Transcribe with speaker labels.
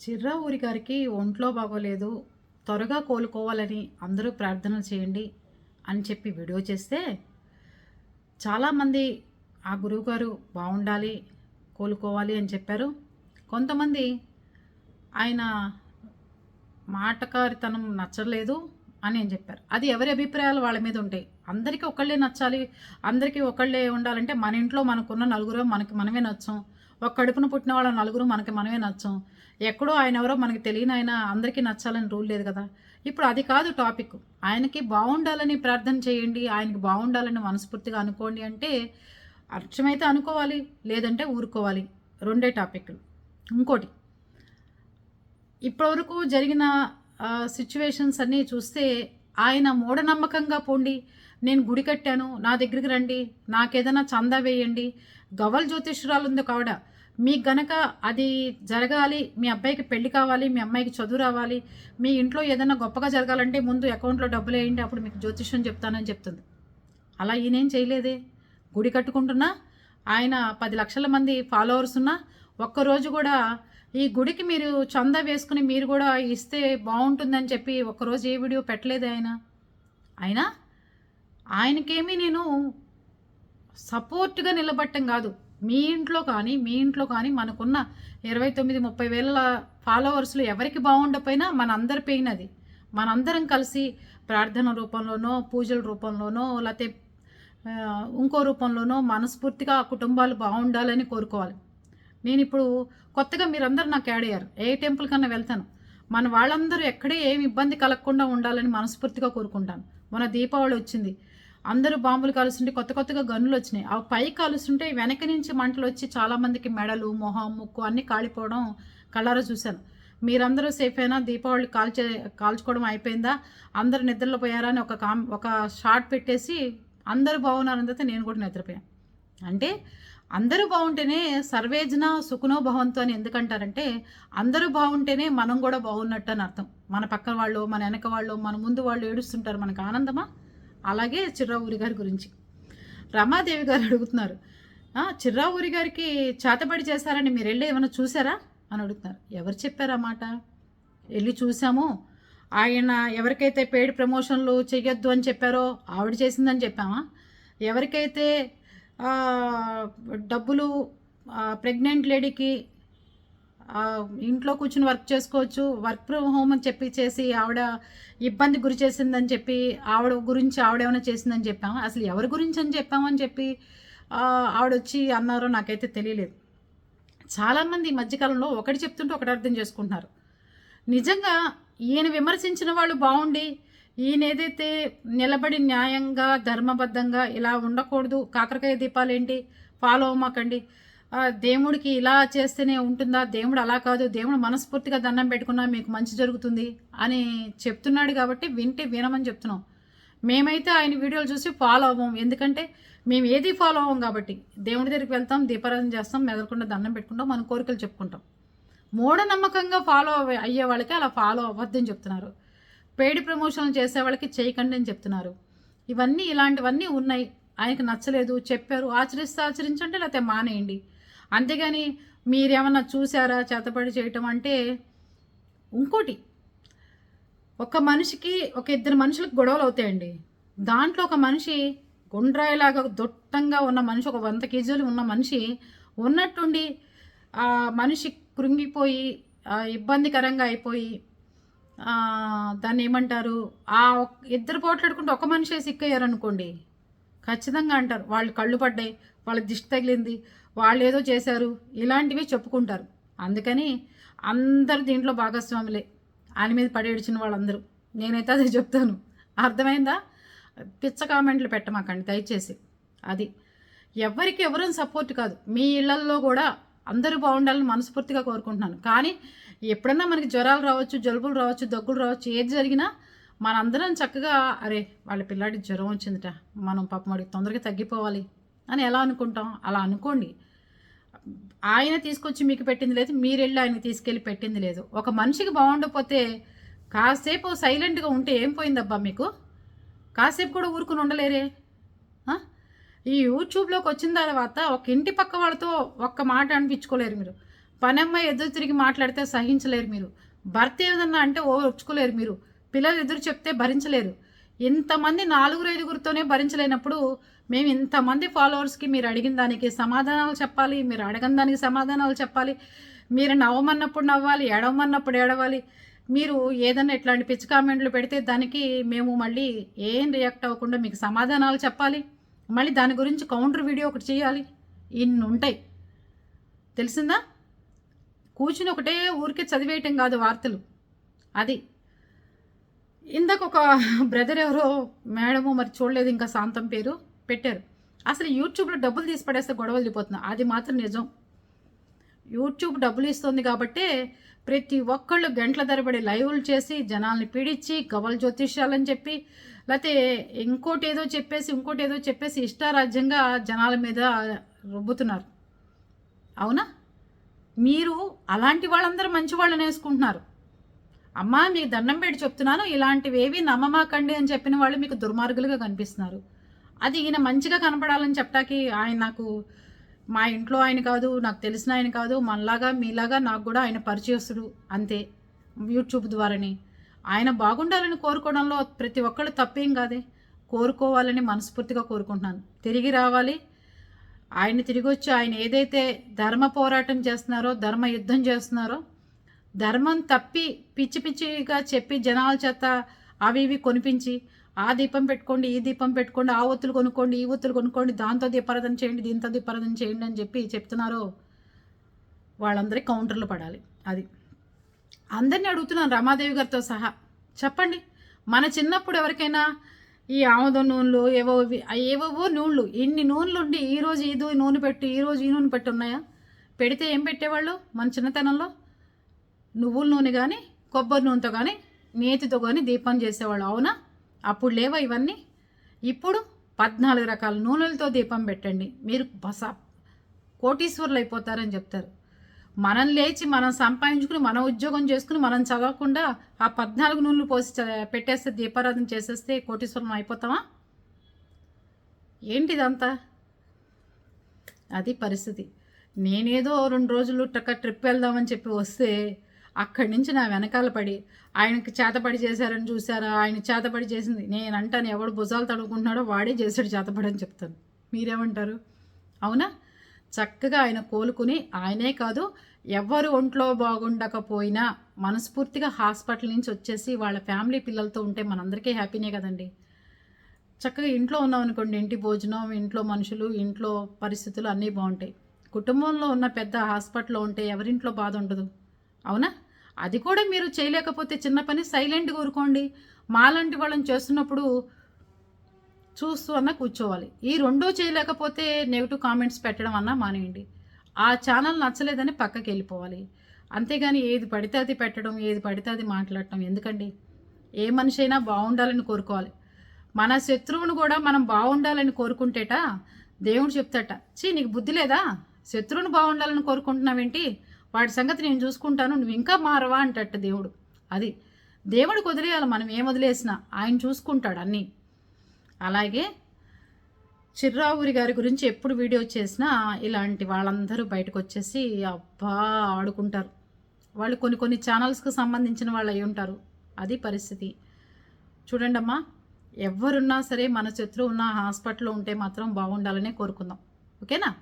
Speaker 1: చిర్రా ఊరి గారికి ఒంట్లో బాగోలేదు త్వరగా కోలుకోవాలని అందరూ ప్రార్థన చేయండి అని చెప్పి వీడియో చేస్తే చాలామంది ఆ గురువుగారు బాగుండాలి కోలుకోవాలి అని చెప్పారు. కొంతమంది ఆయన మాటకారితనం నచ్చలేదు అని అని చెప్పారు. అది ఎవరి అభిప్రాయాలు వాళ్ళ మీద ఉంటాయి. అందరికీ ఒకళ్ళే నచ్చాలి అందరికీ ఒకళ్ళే ఉండాలంటే మన ఇంట్లో మనకున్న నలుగురు మనకి మనమే నచ్చం. ఒక కడుపున పుట్టిన వాళ్ళ నలుగురు మనకి మనమే నచ్చం. ఎక్కడో ఆయన ఎవరో మనకి తెలియని ఆయన అందరికీ నచ్చాలని రూల్ లేదు కదా. ఇప్పుడు అది కాదు టాపిక్. ఆయనకి బాగుండాలని ప్రార్థన చేయండి ఆయనకి బాగుండాలని మనస్ఫూర్తిగా అనుకోండి అంటే అర్థమైతే అనుకోవాలి లేదంటే ఊరుకోవాలి. రెండే టాపిక్లు. ఇంకోటి ఇప్పటివరకు జరిగిన సిచ్యువేషన్స్ అన్నీ చూస్తే ఆయన మూఢనమ్మకంగా పోండి. నేను గుడి కట్టాను. నా దగ్గరికి రండి. నాకేదైనా చందా వేయండి. గవల్ జ్యోతిష్యురాలు ఉంది కావడ మీకు గనక అది జరగాలి మీ అబ్బాయికి పెళ్ళి కావాలి మీ అమ్మాయికి చదువు రావాలి మీ ఇంట్లో ఏదైనా గొప్పగా జరగాలంటే ముందు అకౌంట్లో డబ్బులు వేయండి. అప్పుడు మీకు జ్యోతిష్యం చెప్తానని చెప్తుంది. అలా ఈయనేం చేయలేదే? గుడి కట్టుకుంటున్నా ఆయన పది లక్షల మంది ఫాలోవర్స్ ఉన్నా ఒక్కరోజు కూడా ఈ గుడికి మీరు చందా వేసుకుని మీరు కూడా ఇస్తే బాగుంటుందని చెప్పి ఒకరోజు ఏ వీడియో పెట్టలేదు ఆయన? అయినా? ఆయనకేమీ నేను సపోర్ట్గా నిలబట్టం కాదు. మీ ఇంట్లో కానీ మీ ఇంట్లో కానీ మనకున్న ఇరవై తొమ్మిది ముప్పై వేల ఫాలోవర్స్లు ఎవరికి బాగుండపోయినా మన అందరి పెయిన్ అది. మనందరం కలిసి ప్రార్థన రూపంలోనో పూజల రూపంలోనో లేకపోతే ఇంకో రూపంలోనో మనస్ఫూర్తిగా ఆ కుటుంబాలు బాగుండాలని కోరుకోవాలి. నేను ఇప్పుడు కొత్తగా మీరందరూ నాకు యాడ్ అయ్యారు. ఏ టెంపుల్ కన్నా వెళ్తాను. మన వాళ్ళందరూ ఎక్కడే ఏమి ఇబ్బంది కలగకుండా ఉండాలని మనస్ఫూర్తిగా కోరుకుంటాను. మన దీపావళి వచ్చింది. అందరూ బాంబులు కాలుస్తుంటే కొత్త కొత్తగా గన్నులు వచ్చినాయి. అవి పై కాలుస్తుంటే వెనక నుంచి మంటలు వచ్చి చాలామందికి మెడలు మొహం ముక్కు అన్నీ కాలిపోవడం కళ్ళారా చూశాను. మీరందరూ సేఫ్ అయినా దీపావళి కాల్చే కాల్చుకోవడం అయిపోయిందా? అందరు నిద్రలో పోయారా అని ఒక కామ్ ఒక షార్ట్ పెట్టేసి అందరూ బాగున్నారని తర్వాత నేను కూడా నిద్రపోయాను. అంటే అందరూ బాగుంటేనే సర్వేజన సుఖనో భవంతు అని ఎందుకంటారంటే అందరూ బాగుంటేనే మనం కూడా బాగున్నట్టు అని అర్థం. మన పక్కన వాళ్ళు మన వెనక వాళ్ళు మన ముందు వాళ్ళు ఏడుస్తుంటారు మనకు ఆనందమా? అలాగే చిర్రావూరి గారి గురించి. రమాదేవి గారు అడుగుతున్నారు "ఆ, చిర్రావూరి గారికి చేతబడి చేశారని మీరు వెళ్ళి ఏమైనా చూసారా అని అడుగుతున్నారు. ఎవరు చెప్పారు మాట? వెళ్ళి చూసాము ఆయన ఎవరికైతే పెయిడ్ ప్రమోషన్లు చెయ్యొద్దు అని చెప్పారో ఆవిడ చేసిందని చెప్పామా? ఎవరికైతే డబ్బులు ప్రెగ్నెంట్ లేడీకి ఇంట్లో కూర్చుని వర్క్ చేసుకోవచ్చు వర్క్ ఫ్రమ్ హోమ్ అని చెప్పి చేసి ఆవిడ ఇబ్బంది గురి చేసిందని చెప్పి ఆవిడ గురించి ఆవిడ ఏమైనా చేసిందని చెప్పాము? అసలు ఎవరి గురించి అని చెప్పామని చెప్పి ఆవిడ వచ్చి అన్నారో నాకైతే తెలియలేదు. చాలామంది ఈ మధ్యకాలంలో ఒకటి చెప్తుంటే ఒకటి అర్థం చేసుకుంటున్నారు. నిజంగా ఈయన విమర్శించిన వాళ్ళు బాగుండి ఈయన ఏదైతే నిలబడి న్యాయంగా ధర్మబద్ధంగా ఇలా ఉండకూడదు కాకరకాయ దీపాలు ఏంటి ఫాలో అవ్వమాకండి. దేవుడికి ఇలా చేస్తేనే ఉంటుందా? దేవుడు అలా కాదు. దేవుడు మనస్ఫూర్తిగా దండం పెట్టుకున్నా మీకు మంచి జరుగుతుంది అని చెప్తున్నాడు కాబట్టి వింటే వినమని చెప్తున్నాం. మేమైతే ఆయన వీడియోలు చూసి ఫాలో అవ్వం. ఎందుకంటే మేము ఏది ఫాలో అవ్వం కాబట్టి దేవుడి దగ్గరికి వెళ్తాం దీపారాధన చేస్తాం మెదలకుండా దండం పెట్టుకుంటాం మన కోరికలు చెప్పుకుంటాం. మూఢనమ్మకంగా ఫాలో అయ్యే వాళ్ళకి అలా ఫాలో అవ్వద్దని చెప్తున్నారు. పెయిడ్ ప్రమోషన్లు చేసే వాళ్ళకి చేయకండి అని చెప్తున్నారు. ఇవన్నీ ఇలాంటివన్నీ ఉన్నాయి. ఆయనకు నచ్చలేదు చెప్పారు. ఆచరిస్తే ఆచరించండి లేకపోతే మానేయండి. అంతేగాని మీరేమన్నా చూసారా చేతపడి చేయటం అంటే ఇంకోటి ఒక మనిషికి ఒక ఇద్దరు మనుషులకు గొడవలు అవుతాయండి. దాంట్లో ఒక మనిషి గుండ్రాయిలాగా దొట్టంగా ఉన్న మనిషి ఒక వంద కేజీలు ఉన్న మనిషి ఉన్నట్టుండి ఆ మనిషి కృంగిపోయి ఇబ్బందికరంగా అయిపోయి దాన్ని ఏమంటారు ఆ ఇద్దరు పోట్లాడుకుంటే ఒక మనిషే సిక్కయ్యారనుకోండి. ఖచ్చితంగా అంటారు. వాళ్ళు కళ్ళు పడ్డాయి వాళ్ళ దిష్టి తగిలింది వాళ్ళు ఏదో చేశారు ఇలాంటివి చెప్పుకుంటారు. అందుకని అందరు దీంట్లో భాగస్వాములే. ఆయన మీద పడేడిచిన వాళ్ళందరూ. నేనైతే అదే చెప్తాను. అర్థమైందా? పిచ్చ కామెంట్లు పెట్టమాకండి దయచేసి. అది ఎవరికి ఎవరూ సపోర్ట్ కాదు. మీ ఇళ్ళల్లో కూడా అందరూ బాగుండాలని మనస్ఫూర్తిగా కోరుకుంటున్నాను. కానీ ఎప్పుడన్నా మనకి జ్వరాలు రావచ్చు జలుబులు రావచ్చు దగ్గులు రావచ్చు ఏది జరిగినా మనందరం చక్కగా అరే వాళ్ళ పిల్లాడికి జ్వరం వచ్చిందిట మనం పాపం వాడికి తొందరగా తగ్గిపోవాలి అని ఎలా అనుకుంటాం? అలా అనుకోండి. ఆయన తీసుకొచ్చి మీకు పెట్టింది లేదు మీరు వెళ్ళి ఆయనకి తీసుకెళ్ళి పెట్టింది లేదు. ఒక మనిషికి బాగుండకపోతే కాసేపు సైలెంట్గా ఉంటే ఏం పోయిందబ్బా మీకు? కాసేపు కూడా ఊరుకుని ఉండలేరే? ఈ యూట్యూబ్లోకి వచ్చిన తర్వాత ఒక ఇంటి పక్క వాళ్ళతో ఒక్క మాట అనిపించుకోలేరు మీరు. పనమ్మ ఎదురు తిరిగి మాట్లాడితే సహించలేరు మీరు. భర్త ఏదన్నా అంటే ఓర్చుకోలేరు మీరు. పిల్లలు ఎదురు చెప్తే భరించలేరు. ఇంతమంది నాలుగురు ఐదుగురితోనే భరించలేనప్పుడు మేము ఇంతమంది ఫాలోవర్స్కి మీరు అడిగిన దానికి సమాధానాలు చెప్పాలి మీరు అడగని దానికి సమాధానాలు చెప్పాలి మీరు నవ్వమన్నప్పుడు నవ్వాలి ఎడవమన్నప్పుడు ఏడవాలి మీరు ఏదన్నా ఇట్లాంటి పిచ్చి కామెంట్లు పెడితే దానికి మేము మళ్ళీ ఏం రియాక్ట్ అవ్వకుండా మీకు సమాధానాలు చెప్పాలి మళ్ళీ దాని గురించి కౌంటర్ వీడియో ఒకటి చేయాలి. ఇన్ని ఉంటాయి తెలిసిందా? కూర్చుని ఒకటే ఊరికే చదివేయటం కాదు వార్తలు. అది. ఇందాక ఒక బ్రదర్ ఎవరో మేడము మరి చూడలేదు ఇంకా శాంతం పేరు పెట్టారు. అసలు యూట్యూబ్లో డబ్బులు తీసి పడేస్తే గొడవలు వెళ్ళిపోతున్నా అది మాత్రం నిజం. యూట్యూబ్ డబ్బులు ఇస్తుంది కాబట్టే ప్రతి ఒక్కళ్ళు గంటల తరబడి లైవ్లు చేసి జనాల్ని పీడించి గవల జ్యోతిష్యాలని చెప్పి లేకపోతే ఇంకోటి ఏదో చెప్పేసి ఇంకోటి ఏదో చెప్పేసి ఇష్టారాజ్యంగా జనాల మీద రుబ్బుతున్నారు. అవునా? మీరు అలాంటి వాళ్ళందరూ మంచి వాళ్ళని వేసుకుంటున్నారు. అమ్మా మీకు దండం పెట్టి చెప్తున్నాను ఇలాంటివేవి నమ్మమాకండి అని చెప్పిన వాళ్ళు మీకు దుర్మార్గులుగా కనిపిస్తున్నారు. అది ఈయన మంచిగా కనపడాలని చెప్పటానికి ఆయన నాకు మా ఇంట్లో ఆయన కాదు నాకు తెలిసిన ఆయన కాదు మనలాగా మీలాగా నాకు కూడా ఆయన పరిచయస్తుడు అంతే యూట్యూబ్ ద్వారానే. ఆయన బాగుండాలని కోరుకోవడంలో ప్రతి ఒక్కళ్ళు తప్పేం కాదే. కోరుకోవాలని మనస్ఫూర్తిగా కోరుకుంటున్నాను. తిరిగి రావాలి ఆయన తిరిగి వచ్చి ఆయన ఏదైతే ధర్మ పోరాటం చేస్తున్నారో ధర్మ యుద్ధం చేస్తున్నారో ధర్మం తప్పి పిచ్చి పిచ్చిగా చెప్పి జనాల చేత అవి ఇవి కొనిపించి ఆ దీపం పెట్టుకోండి ఈ దీపం పెట్టుకోండి ఆ ఒత్తులు కొనుక్కోండి ఈ ఒత్తులు కొనుక్కోండి దాంతో దీపారాధన చేయండి దీంతో దీపారాధన చేయండి అని చెప్పి చెప్తున్నారో వాళ్ళందరికీ కౌంటర్లు పడాలి అది. అందరినీ అడుగుతున్నాను రమాదేవి గారితో సహా. చెప్పండి మన చిన్నప్పుడు ఎవరికైనా ఈ ఆముదం నూనెలు ఏవో ఏవేవో నూనెలు. ఇన్ని నూనెలు ఉండి ఈరోజు ఇది నూనె పెట్టి ఈరోజు ఈ నూనె పెట్టి ఉన్నాయా? పెడితే ఏం పెట్టేవాళ్ళు? మన చిన్నతనంలో నువ్వుల నూనె కానీ కొబ్బరి నూనెతో కానీ నేతితో కానీ దీపం చేసేవాళ్ళు. అవునా? అప్పుడు లేవా ఇవన్నీ? ఇప్పుడు పద్నాలుగు రకాల నూనెలతో దీపం పెట్టండి. మీరు బస కోటీశ్వరులు అయిపోతారని చెప్తారు. మనం లేచి మనం సంపాదించుకుని మన ఉద్యోగం చేసుకుని మనం చదవకుండా ఆ పద్నాలుగు నూనెలు పోసి పెట్టేస్తే దీపారాధన చేసేస్తే కోటీశ్వరం అయిపోతామా? ఏంటిదంతా? అది పరిస్థితి. నేనేదో రెండు రోజులు టక్క ట్రిప్ వెళ్దామని చెప్పి వస్తే అక్కడి నుంచి నా వెనకాల పడి ఆయనకి చేతపడి చేశారని చూసారా ఆయన చేతపడి చేసింది. నేను అంటాను ఎవడు భుజాలు తడుకుంటున్నాడో వాడే చేశాడు చేతపడి అని చెప్తాను. మీరేమంటారు? అవునా? చక్కగా ఆయన కోలుకుని ఆయనే కాదు ఎవరు ఒంట్లో బాగుండకపోయినా మనస్ఫూర్తిగా హాస్పిటల్ నుంచి వచ్చేసి వాళ్ళ ఫ్యామిలీ పిల్లలతో ఉంటే మనందరికీ హ్యాపీనే కదండి. చక్కగా ఇంట్లో ఉన్నాం అనుకోండి ఇంటి భోజనం ఇంట్లో మనుషులు ఇంట్లో పరిస్థితులు అన్నీ బాగుంటాయి. కుటుంబంలో ఉన్న పెద్ద హాస్పిటల్లో ఉంటే ఎవరింట్లో బాధ ఉండదు. అవునా? అది కూడా మీరు చేయలేకపోతే చిన్న పని సైలెంట్గా ఊరుకోండి. మాలాంటి వాళ్ళని చేస్తున్నప్పుడు చూస్తూ అన్నా కూర్చోవాలి. ఈ రెండూ చేయలేకపోతే నెగిటివ్ కామెంట్స్ పెట్టడం అన్నా మానేయండి. ఆ ఛానల్ నచ్చలేదని పక్కకి వెళ్ళిపోవాలి. అంతేగాని ఏది పడితే అది పెట్టడం ఏది పడితే అది మాట్లాడటం ఎందుకండి? ఏ మనిషి అయినా బాగుండాలని కోరుకోవాలి. మన శత్రువును కూడా మనం బాగుండాలని కోరుకుంటేట దేవుడు చెప్తాట చీ నీకు బుద్ధి లేదా? శత్రువును బాగుండాలని కోరుకుంటున్నావేంటి? వాడి సంగతి నేను చూసుకుంటాను నువ్వు ఇంకా మారవా? అంటట దేవుడు. అది దేవుడికి వదిలేయాలి మనం ఏం వదిలేసినా. ఆయన చూసుకుంటాడు అన్నీ. అలాగే చిర్రావురి గారి గురించి ఎప్పుడు వీడియో చేసినా ఇలాంటి వాళ్ళందరూ బయటకు వచ్చేసి అబ్బా ఆడుకుంటారు. వాళ్ళు కొన్ని కొన్ని ఛానల్స్కి సంబంధించిన వాళ్ళు అయి ఉంటారు. అది పరిస్థితి. చూడండి అమ్మా ఎవరున్నా సరే మన శత్రువు ఉన్న హాస్పిటల్లో ఉంటే మాత్రం బాగుండాలనే కోరుకుందాం. ఓకేనా?